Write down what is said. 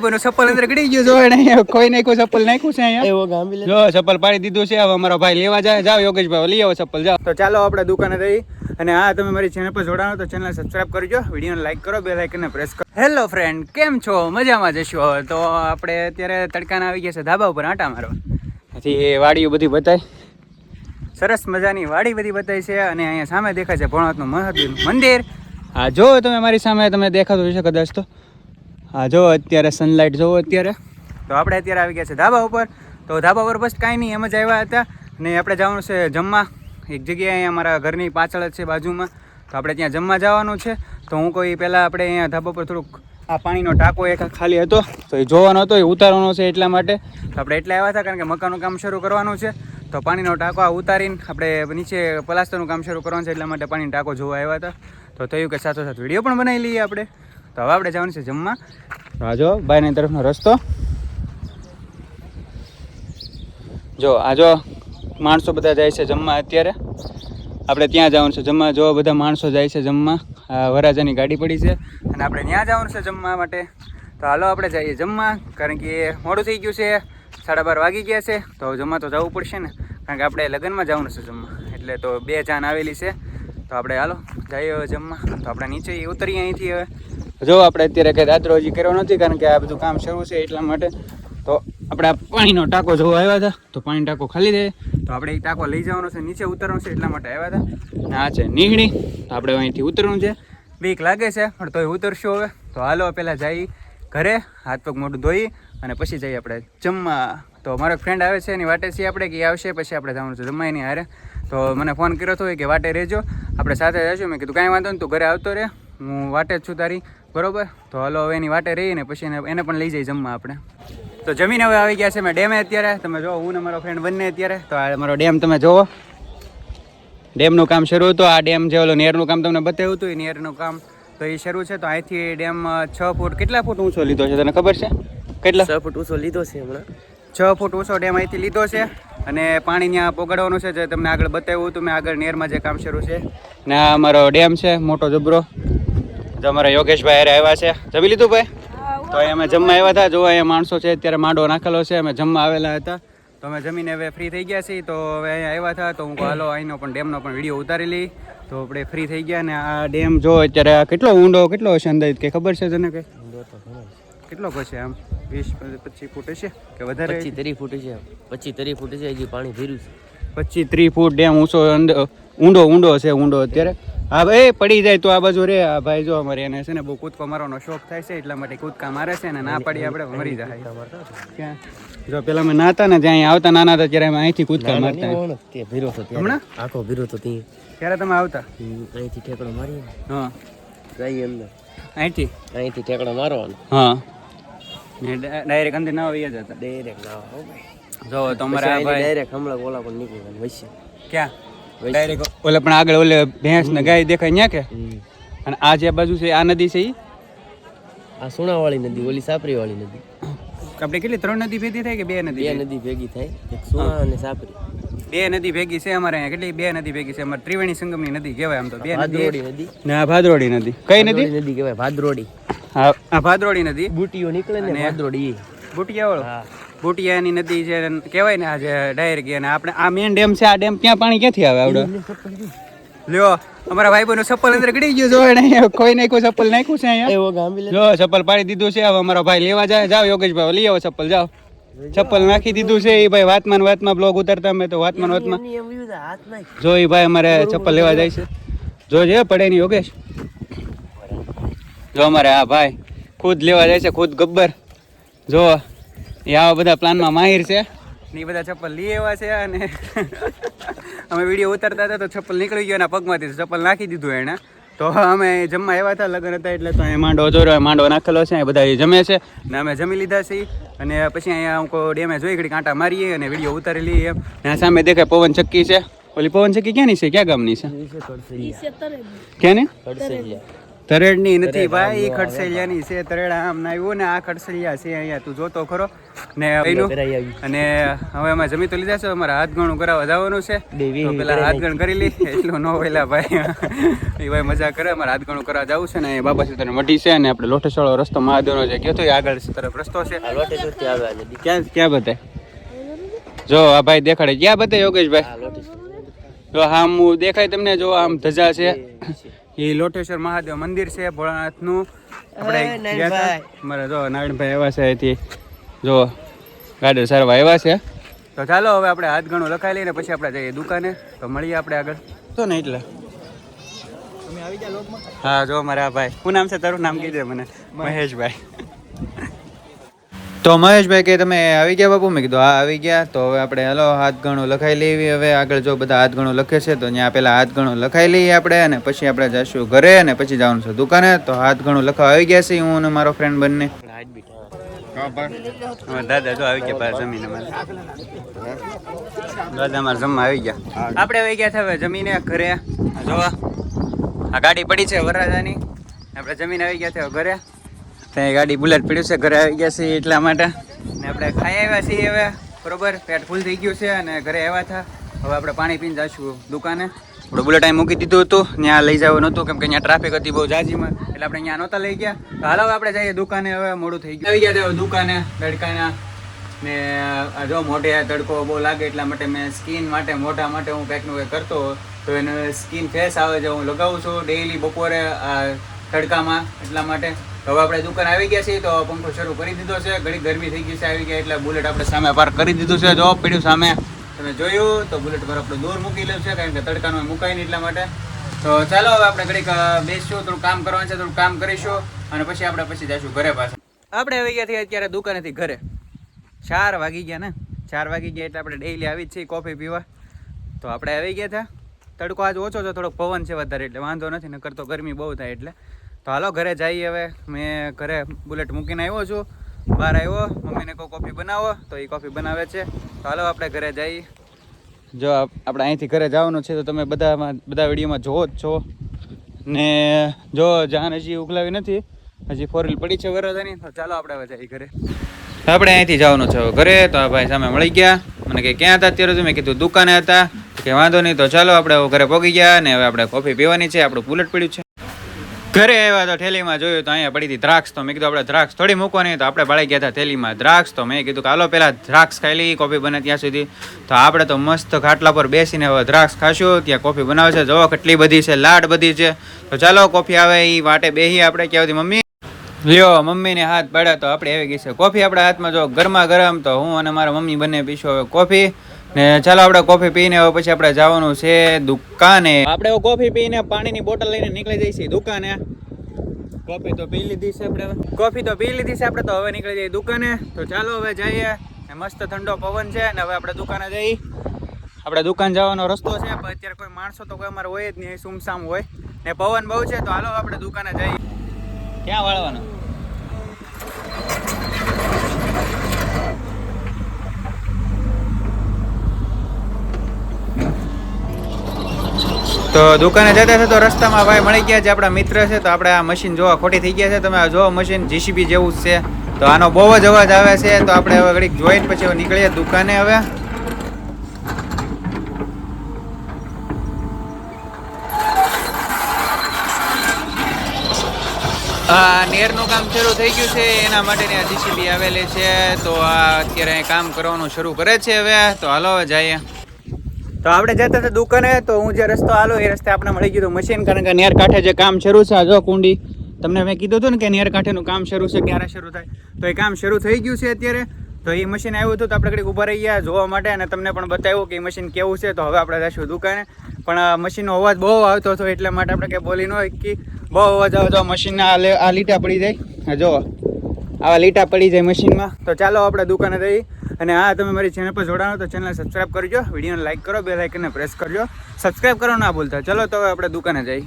ચપ્પલ અંદર ગડી ગયું જો એને કોઈ નાખ્યું ચપ્પલ નાખ્યું છે અહીંયા? એવો ગાંભી જો ચપ્પલ પાડી દીધું છે હવે અમારો ભાઈ લેવા જાય. જાઓ યોગેશભાઈ લઈ આવો ચપ્પલ જાવ તો ચાલો આપણે દુકાને જઈ અને હા તમે મારી ચેનલ પર જોડાણો તો ચેનલ સબસ્ક્રાઇબ કરજો વિડીયોને લાઈક કરો બે લાઇકને પ્રેસ કરો. હેલો ફ્રેન્ડ કેમ છો? મજામાં જશો તો આપણે અત્યારે તડકાના આવી ગયા છે ધાબા ઉપર આટા મારવા પછી એ વાડીઓ બધી બતાય. સરસ મજાની વાડી બધી બતાવી છે અને અહીંયા સામે દેખાય છે ભોળાનાથનું મહાદેવ મંદિર. હા જો તમે મારી સામે તમે દેખાતું હશે કદાચ તો. હા, જો અત્યારે સનલાઇટ જોવો અત્યારે. તો આપણે અત્યારે આવી ગયા છે ધાબા ઉપર. તો ધાબા ઉપર બસ કાંઈ નહીં, એમ જ આવ્યા હતા. ને આપણે જવાનું છે જમવા. એક જગ્યાએ અહીંયા અમારા ઘરની પાછળ જ છે બાજુમાં. તો આપણે ત્યાં જમવા જવાનું છે. તો હું કોઈ પહેલાં આપણે અહીંયા ધાબા પર થોડુંક આ પાણીનો ટાંકો એક ખાલી હતો. તો એ જોવાનો હતો, એ ઉતારવાનો છે એટલા માટે. તો આપણે એટલા આવ્યા હતા કારણ કે મકાનનું કામ શરૂ કરવાનું છે. તો પાણીનો ટાંકો આ ઉતારીને આપણે નીચે પ્લાસ્ટરનું કામ શરૂ કરવાનું છે એટલા માટે પાણીનો ટાંકો જોવા આવ્યા હતા. તો થયું કે સાથોસાથ વીડિયો પણ બનાવી લઈએ આપણે. તો હવે આપણે જવાનું છે જમવા. આ જો બાયની તરફનો રસ્તો. જો આ જો માણસો બધા જાય છે જમવા અત્યારે. આપણે ત્યાં જવાનું છે જમવા. જો બધા માણસો જાય છે જમવા. વરાજાની ગાડી પડી છે અને આપણે ત્યાં જવાનું છે જમવા માટે. તો હાલો આપણે જઈએ જમવા, કારણ કે મોડું થઈ ગયું છે. સાડા બાર વાગી ગયા છે. તો જમવા તો જવું પડશે ને. કારણ કે આપણે લગ્નમાં જવાનું છે જમવા. એટલે તો બે જાન આવેલી છે. તો આપણે હાલો જઈએ હવે જમવા. તો આપણે નીચે ઉતરીએ અહીંથી હવે. જો આપણે અત્યારે કંઈ રાત્રો હજી કર્યો નથી, કારણ કે આ બધું કામ શરૂ છે એટલા માટે, તો આપણે આ પાણીનો ટાંકો જોવા આવ્યા હતા, તો પાણી ટાંકો ખાલી દે તો આપણે એ ટાંકો લઈ જવાનો છે, નીચે ઉતરવાનો છે એટલા માટે આવ્યા હતા, અને આ છે નીકળી તો આપણે અહીંથી ઉતરવાનું છે. બીક લાગે છે, પણ તોય ઉતરશું હવે, તો હાલો પહેલાં જઈ ઘરે, હાથ પગ મોઢું ધોઈ, અને પછી જઈએ આપણે જમવા. તો મારો ફ્રેન્ડ આવે છે, એની વાટે છીએ આપણે, કે આવશે, પછી આપણે જવાનું છે જમવા એની હારે. તો મને ફોન કર્યો હતો કે વાટે રહેજો, આપણે સાથે જઈશું. મેં કીધું કાંઈ વાંધો નહીં, તું ઘરે આવતો રહે. હું વાટે જ છું તારી બરોબર? તો હલો હવે એની વાટે રહીને પછી એને એને પણ લઈ જઈ જમવા આપણે. તો જમીન હવે આવી ગયા છે મેં ડેમે અત્યારે. તમે જો હું ને મારો ફ્રેન્ડ બંને અત્યારે. તો આ મારો ડેમ તમે જોવો ડેમનું કામ શરૂ હતું. આ ડેમ જે ઓલો નેરનું કામ તમને બતાવ્યું હતું એ નેરનું કામ તો એ શરૂ છે. તો અહીંથી ડેમ છ ફૂટ કેટલા ફૂટ ઊંચો લીધો છે તને ખબર છે? કેટલા? છ ફૂટ ઊંચો લીધો છે હમણાં. છ ફૂટ ઊંચો ડેમ અહીંથી લીધો છે અને પાણી ત્યાં પોગાડવાનું છે જે તમને આગળ બતાવ્યું હતું. મેં આગળ નેરમાં જે કામ શરૂ છે. ને આ અમારો ડેમ છે મોટો જબરો. જો અમારા યોગેશભાઈ હારે આવ્યા છે. જમી લીધું ભાઈ? તો અહીં અમે જમવા આવ્યા હતા. જો અહીંયા માણસો છે અત્યારે માંડો નાખેલો છે અમે જમવા આવેલા હતા. તો અમે જમીને હવે ફ્રી થઈ ગયા છીએ. તો હવે અહીંયા આવ્યા હતા. તો હું કહું, હાલો અહીંનો પણ ડેમનો પણ વીડિયો ઉતારી લઈ. તો આપણે ફ્રી થઈ ગયા ને આ ડેમ જો અત્યારે આ કેટલો ઊંડો કેટલો હશે અંદાજ કે ખબર છે તને કે કેટલો હશે આમ? વીસ પચીસ ફૂટ હશે? કે વધારે? પચીસ ત્રીસ ફૂટ છે પચીસ ત્રીસ ફૂટ છે હજી પાણી ભીરું છે. પચીસ ત્રીસ ફૂટ ડેમ ઊંચો અંદર ઊંડો ઊંડો છે ઊંડો અત્યારે. હા ભાઈ પડી જાય તો આ બાજુ રે. આ ભાઈ જો અમારે એને છે ને બહુ કૂદકો મારવાનો શોખ થાય છે એટલા માટે કૂદકા મારે છે ને ના પડી આપણે મરી જાય. જો પેલા અમે નાતા ને જ્યાં આવતા નાના હતા ત્યારે અમે અહીંથી કૂદકા મારતા. ભીરો તો હમણાં? આખો ભીરો તો ત્યાં. ત્યારે તમે આવતા? અહીંથી ઠેકડો મારી હા. જઈએ અંદર. અહીંથી? અહીંથી ઠેકડો મારવાનો. હા. ને ડાયરેક્ટ અંદર ના આવી જતા? ડાયરેક્ટ ના ભાઈ. જો તમારા ભાઈ ડાયરેક્ટ હમણાં ઓલા પણ નીકળવાનું વચ્ચે ક્યાં? ડાયરેક્ટ ઓલે પણ આગળ ઓલે ભેંસ ને ગાય દેખાય ન્યા કે? અને આ જે બાજુ છે આ નદી છે ઈ? આ સુણાવાળી નદી ઓલી સાપરી વાળી નદી. આપણે કેટલી ત્રણ નદી ભેગી થાય કે બે નદી બે નદી ભેગી થાય એક સુણા અને સાપરી. બે નદી ભેગી છે અમારે અહીંયા કેટલી? બે નદી ભેગી છે. અમારે ત્રિવેણી સંગમની નદી કહેવાય આમ તો. બે નદી નદી. ને ભાદરોડી નદી. કઈ નદી? નદી કહેવાય ભાદરોડી. હા ભાદરોડી નદી. બુટીઓ નીકળે ને ભાદરોડી બુટિયા વાળો હા. બુટિયાની નદી છે કહેવાય ને આ જે ડાયરેક્ટ અને આપણે આ મેન ડેમ છે આ ડેમ ક્યાં પાણી ક્યાંથી આવે આવડે? લ્યો અમારા ભાઈ બહેનો ચપ્પલ અંદર ગડી ગયું જો એને કોઈ નાખ્યું ચપ્પલ નાખ્યું છે અહીંયા. જો ચપ્પલ પાડી દીધું છે હવે અમારો ભાઈ લેવા જાય. જાઓ યોગેશભાઈ લઈ આવો ચપ્પલ જાઓ. ચપ્પલ નાખી દીધું છે એ ભાઈ વાતમાં વાતમાં બ્લોગ ઉતારતા અમે તો વાતમાં વાતમાં. જો એ ભાઈ અમારે ચપ્પલ લેવા જાય છે. જો જે પડે નહીં યોગેશ. જો અમારે આ ભાઈ ખુદ લેવા જાય છે ખુદ ગબ્બર. જો એ આવા બધા પ્લાનમાં માહિર છે. ને એ બધા ચપ્પલ લઈ આવ્યા છે અને અમે વીડિયો ઉતારતા હતા તો ચપ્પલ નીકળી ગયો એના પગમાંથી ચપ્પલ નાખી દીધું એને તો અમે જમવા આવ્યા હતા લગ્ન હતા એટલે તો અહીંયા માંડો જોરો માંડો નાખેલો છે એ બધા એ જમે છે. ને અમે જમી લીધા છે અને પછી અહીંયા અમુક ડેમે જોઈ ઘડી કાંટા મારીએ અને વીડિયો ઉતારી લઈએ એમ. ને આ સામે દેખાય પવન ચક્કી છે. ઓલી પવન ચક્કી ક્યાંની છે? ક્યાં ગામની છે? ક્યાં કડસરિયા તરેડની નથી. ભાઈ એ ખડસેલિયાની છે. તરેડ આમ ના આવ્યું ને આ ખડસેલિયા છે અહીંયા. તું જોતો ખરો. ને અને હવે અમે જમી તો લીધા છે. અમારે હાથ ગણું કરાવવા જવાનું છે. પેલા હાથ ગણ કરી લી એટલું ન હોયલા ભાઈ. એ ભાઈ મજા કરે. અમારે હાથ ગણું કરાવવા જવું છે ને એ બાબા સીતાની મટી છે ને આપણે લોટેશ્વળો રસ્તો મહાદેવનો જે ગયો તો એ આગળ તરફ રસ્તો છે. ક્યાં ક્યાં બતાય જો આ ભાઈ દેખાડે. ક્યાં બતાય યોગેશભાઈ? જો આમ દેખાય તમને જો આમ ધજા છે. એ લોટેશ્વર મહાદેવ મંદિર છે ભોળાનાથનું. આપણે. અમારે જો નારાયણભાઈ આવ્યા છે અહીંથી. જો ગાડર સારવા આવ્યા છે. તો ચાલો હવે આપણે હાથ ઘણું લખાઈ લઈને પછી આપણે જઈએ દુકાને. તો મળીએ આપણે આગળ. તો ને એટલે. હા જો મારા ભાઈ. શું નામ છે? તારું નામ કીધું મને. મહેશભાઈ. તો મહેશભાઈ કે તમે આવી ગયા બાપુ? મેં કીધું હા આવી ગયા. તો હવે આપણે હલો હાથ ગણું લખાઈ લેવી હવે. આગળ જો બધા હાથ ગણું લખે છે તો ત્યાં પહેલાં હાથ ગણું લખાઈ લઈએ આપણે અને પછી આપણે જઈશું ઘરે અને પછી જવાનું છે દુકાને. તો હાથ ગણું લખવા આવી ગયા છે હું અને મારો ફ્રેન્ડ બંને. દાદા જો આવી ગયા જમીન દાદા મારા જમવા આવી ગયા. આપણે આવી ગયા હવે જમીને ઘરે. જોવા. આ ગાડી પડી છે વરરાજાની. આપણે જમીન આવી ગયા છે ઘરે. ત્યાં ગાડી બુલેટ પડ્યું છે, ઘરે આવી ગયા છે એટલા માટે. ને આપણે ખાઈ આવ્યા છીએ હવે, બરોબર? પેટ ફૂલ થઈ ગયું છે અને ઘરે આવ્યા હતા. હવે આપણે પાણી પીને જઈશું દુકાને. આપણે બુલેટ અહીં મૂકી દીધું હતું ત્યાં લઈ જવું નહોતું, કેમ કે અહીંયા ટ્રાફિક હતી બહુ જાજીમાં, એટલે આપણે અહીંયા નહોતા લઈ ગયા. તો હાલો આપણે જઈએ દુકાને, હવે મોડું થઈ ગયું. આવી ગયા હતા દુકાને, તડકાના. ને જો મોઢે તડકો બહુ લાગે, એટલા માટે મેં સ્કિન માટે, મોઢા માટે હું કંઈકનું કંઈક કરતો. તો એને સ્કિન ફેસ આવે છે, હું લગાવું છું ડેઈલી બપોરે આ તડકામાં, એટલા માટે. હવે આપણે દુકાન આવી ગયા છીએ તો પંખો શરૂ કરી દીધો છે. ઘણી ગરમી થઈ ગઈ છે આવી ગયા એટલે બુલેટ આપણે સામે પાર્ક કરી દીધું છે. જો પીડ્યું સામે, તમે જોયું તો બુલેટ પર આપણે દૂર મૂકી લેવું છે કારણ કે તડકાનો મુકાય નહીં એટલા માટે. તો ચાલો હવે આપણે ઘડીક બેસશું, થોડું કામ કરવાનું છે, થોડું કામ કરીશું અને પછી આપણે પછી જઈશું ઘરે પાછા. આપણે આવી ગયા છીએ અત્યારે દુકાનેથી ઘરે. ચાર વાગી ગયા ને? ચાર વાગી ગયા એટલે આપણે ડેઈલી આવી જ છીએ કોફી પીવા. તો આપણે આવી ગયા હતા તડકો આજ ઓછો છે, થોડોક પવન છે વધારે એટલે વાંધો નથી, નકર તો ગરમી બહુ થાય એટલે. તો હાલો, ઘરે જઈએ હવે. મેં ઘરે બુલેટ મૂકીને આવ્યો છું. બહાર આવ્યો. મમ્મીને કહું કોફી બનાવો. તો એ કોફી બનાવે છે. તો હાલો, આપણે ઘરે જઈએ. જો આપણે અહીંથી ઘરે જવાનું છે, તો તમે બધામાં, બધા વિડીયોમાં જોવો જ છો. ને જો, જાન હજી ઉગલાવી નથી. હજી ફોર વ્હીલ પડી છે વરદાની તો ચાલો, આપણે હવે જઈએ ઘરે. આપણે અહીંથી જવાનું છે ઘરે. તો આ ભાઈ સામે મળી ગયા. મને કે ક્યાં હતા અત્યારે મેં કીધું દુકાને હતા. કે વાંધો નહીં. તો ચાલો, આપણે ઘરે પહોંચી ગયા ને હવે આપણે કોફી પીવાની છે. આપણું બુલેટ પડ્યું છે. ઘરે આવ્યા તો થેલીમાં જોયું તો અહીંયા પડી હતી દ્રાક્ષ તો મેં કીધું આપણે દ્રાક્ષ થોડી મૂકવાની તો આપણે બાળી ગયા હતા થેલીમાં દ્રાક્ષ તો મેં કીધું કે હાલો પેલા દ્રાક્ષ ખાઈ લઈ કોફી બને ત્યાં સુધી. તો આપણે તો મસ્ત ખાટલા પર બેસીને હવે દ્રાક્ષ ખાશું, ત્યાં કોફી બનાવે છે જોવો કેટલી બધી છે, લાડ બધી છે. તો ચાલો કોફી આવે એ વાટે બેહી આપણે કહેવાતી મમ્મી. લ્યો, મમ્મીને હાથ પાડ્યા તો આપણે આવી ગઈ છે. કોફી આપણા હાથમાં જો ગરમા ગરમ તો હું અને મારા મમ્મી બંને પીશું હવે કોફી. ને ચાલો આપણે કોફી પીને હવે પછી આપણે જવાનું છે દુકાને. આપણે કોફી પીને પાણીની બોટલ લઈને નીકળી જઈશું દુકાને. કોફી તો પી લીધી છે આપણે કોફી તો પી લીધી છે આપણે તો હવે નીકળી જઈએ દુકાને. તો ચાલો હવે જઈએ. મસ્ત ઠંડો પવન છે ને હવે આપણે દુકાને જઈ. આપણે દુકાન જવાનો રસ્તો છે, પણ અત્યારે કોઈ માણસો તો કોઈ અમારે હોય જ નહીં, સુમસામ હોય. ને પવન બહુ છે, તો હાલો આપણે દુકાને જઈએ. ક્યાં વાળવાનું? તો દુકાને જતા હતા તો રસ્તામાં ભાઈ મળી ગયા છે આપણા મિત્ર છે, તો આપણે આ મશીન જોવા ખોટી થઈ ગયા છે. તમે આ જોવો મશીન જીસીબી જેવું જ છે. તો આનો બહુ જ અવાજ આવે છે, તો આપણે હવે ઘડીક જોઈને પછી નીકળીએ દુકાને હવે. નેરનું કામ શરૂ થઈ ગયું છે, એના માટેની આ જીસીબી આવેલી છે, તો આ અત્યારે કામ કરવાનું શરૂ કરે છે હવે. તો હાલો જઈએ. તો આપણે જતા હતા દુકાને, તો હું જે રસ્તો આલો, એ રસ્તે આપણે મળી ગયું મશીન, કારણ કે નેર કાંઠે જે કામ શરૂ છે આ જો કુંડી, તમને મેં કીધું હતું ને કે નેર કાંઠેનું કામ શરૂ છે, ક્યારે શરૂ થાય? તો એ કામ શરૂ થઈ ગયું છે અત્યારે. તો એ મશીન આવ્યું હતું, તો આપણે કંઈક ઊભા રહી ગયા જોવા માટે અને તમને પણ બતાવ્યું કે એ મશીન કેવું છે. તો હવે આપણે જઈશું દુકાને. પણ મશીનનો અવાજ બહુ આવતો હતો, એટલા માટે આપણે કંઈ બોલી ન કે બહુ અવાજ આવતો મશીનના આ લીટા પડી જાય. જો, આવા લીટા પડી જાય મશીનમાં. તો ચાલો આપણે દુકાને જઈ અને હા તમે મારી ચેનલ પર જોડાણો તો ચેનલ સબસ્ક્રાઇબ કરજો, વિડીયોને લાઈક કરો બે લાઇકને પ્રેસ કરજો. સબસ્ક્રાઇબ કરવાનું ના ભૂલતા. ચલો તો આપણે દુકાને જઈએ.